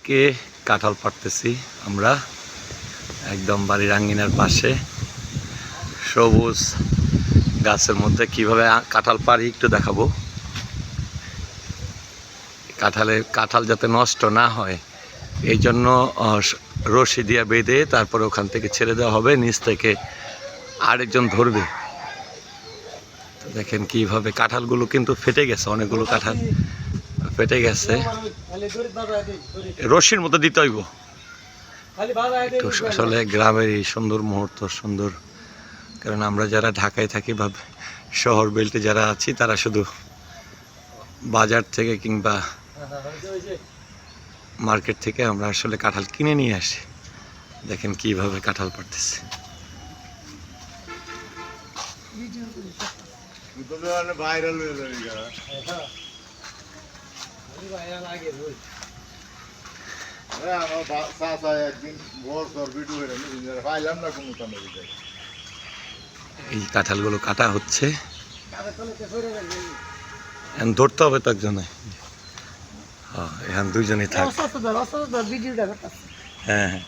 থেকে কাঁঠাল পাড়তেছি আমরা, একদম বাড়ির আঙ্গিনার পাশে। সবুজ গাছের মধ্যে কীভাবে কাঁঠাল পারি একটু দেখাবো। কাঁঠালে, কাঁঠাল যাতে নষ্ট না হয় এই জন্য রশি দিয়ে বেঁধে তারপর ওখান থেকে ছেড়ে দেওয়া হবে, নিচ থেকে আরেকজন ধরবে। তো দেখেন কীভাবে কাঁঠালগুলো কিন্তু ফেটে গেছে, অনেকগুলো কাঁঠাল। ফেটে গেছে। রশির মতো দিতে হইব। একটু আসলে গ্রামের এই সুন্দর মুহূর্ত, সুন্দর। কারণ আমরা যারা ঢাকায় থাকি বা শহর বেল্টে যারা আছি, তারা শুধু বাজার থেকে কিংবা মার্কেট থেকে আমরা আসলে কাঁঠাল কিনে নিয়ে আসি। দেখেন কীভাবে কাঁঠাল পাড়তেছে। ভাইরাল হয়ে যাবে আমার চাচা একদিন বড় সর ভিডিও হয়ে পাইলাম না কোনো কামে এই কাঁঠালগুলো কাটা হচ্ছে। ধরতে হবে তো একজনে। হ্যাঁ এখন দুইজনেই থাক। হ্যাঁ হ্যাঁ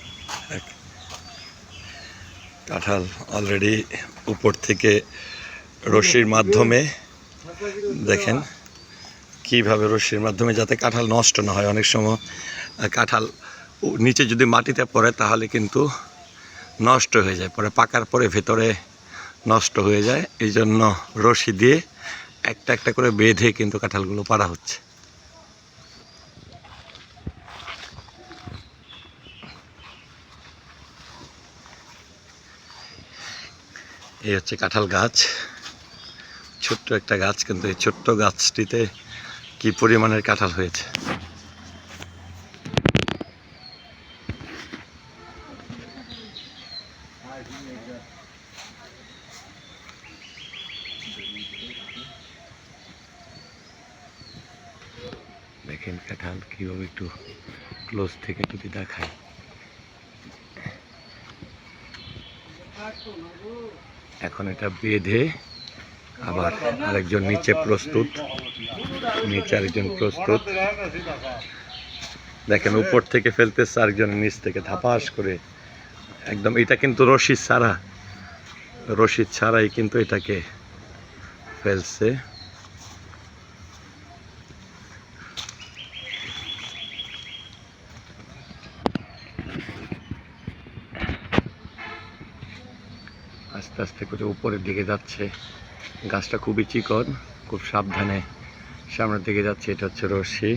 কাঁঠাল অলরেডি উপর থেকে রশির মাধ্যমে দেখেন। কীভাবে রশির মাধ্যমে যাতে কাঁঠাল নষ্ট না হয়? অনেক সময় কাঁঠাল নিচে যদি মাটিতে পড়ে তাহলে কিন্তু নষ্ট হয়ে যায়। পরে পাকার পরে ভেতরে নষ্ট হয়ে যায়। এই জন্য রশি দিয়ে একটা একটা করে বেঁধে কিন্তু কাঁঠালগুলো পাড়া হচ্ছে। এই হচ্ছে কাঁঠাল গাছ। ছোট্ট একটা গাছ, কিন্তু এই ছোট্ট গাছটিতে কি পরিমাণের কাঁঠাল হয়েছে? দেখেন কাঁঠাল কীভাবে একটু ক্লোজ থেকে যদি দেখায়। এখন এটা বেঁধে আবার আরেকজন নিচে প্রস্তুত। নিচে আরেকজন প্রস্তুত। দেখেন, উপর থেকে ফেলতেছে আরেকজনের নিচ থেকে ধাপাস করে। একদম, এটা কিন্তু রশি ছাড়া। রশি ছাড়াই কিন্তু এটাকে ফেলছে। আস্তে আস্তে করে উপরের দিকে যাচ্ছে। গাছটা খুবই চিকন, খুব সাবধানে সামনের দিকে যাচ্ছে, এটা হচ্ছে রশ্মি।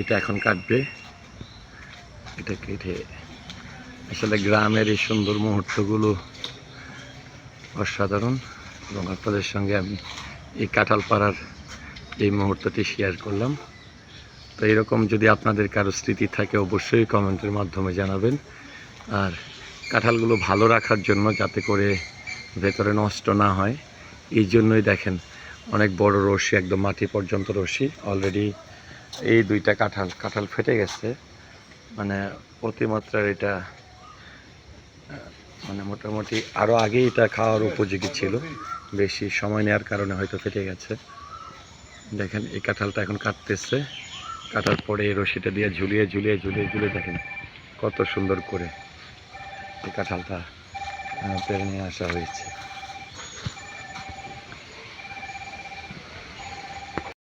এটা এখন কাটবে। এটা কেটে আসলে গ্রামের এই সুন্দর মুহূর্তগুলো অসাধারণ এবং আপনাদের সঙ্গে আমি এই কাঁঠাল পাড়ার এই মুহূর্তটি শেয়ার করলাম। তো এরকম যদি আপনাদের কারও স্মৃতি থাকে, অবশ্যই কমেন্টের মাধ্যমে জানাবেন। আর কাঁঠালগুলো ভালো রাখার জন্য যাতে করে ভেতরে নষ্ট না হয়। এই জন্যই দেখেন, অনেক বড় রশি, একদম মাটি পর্যন্ত রশি। অলরেডি এই দুইটা কাঁঠাল কাঁঠাল ফেটে গেছে। মানে অতিমাত্রার এটা মানে মোটামুটি আরও আগে এটা খাওয়ার উপযোগী ছিল। বেশি সময় নেওয়ার কারণে হয়তো ফেটে গেছে। দেখেন, এই কাঁঠালটা এখন কাটতেছে। কাটার পরে এই রশিটা দিয়ে ঝুলিয়ে ঝুলিয়ে ঝুলিয়ে ঝুলিয়ে দেখেন কত সুন্দর করে। এই কাঁঠালটা পেরে নিয়ে আসা হয়েছে।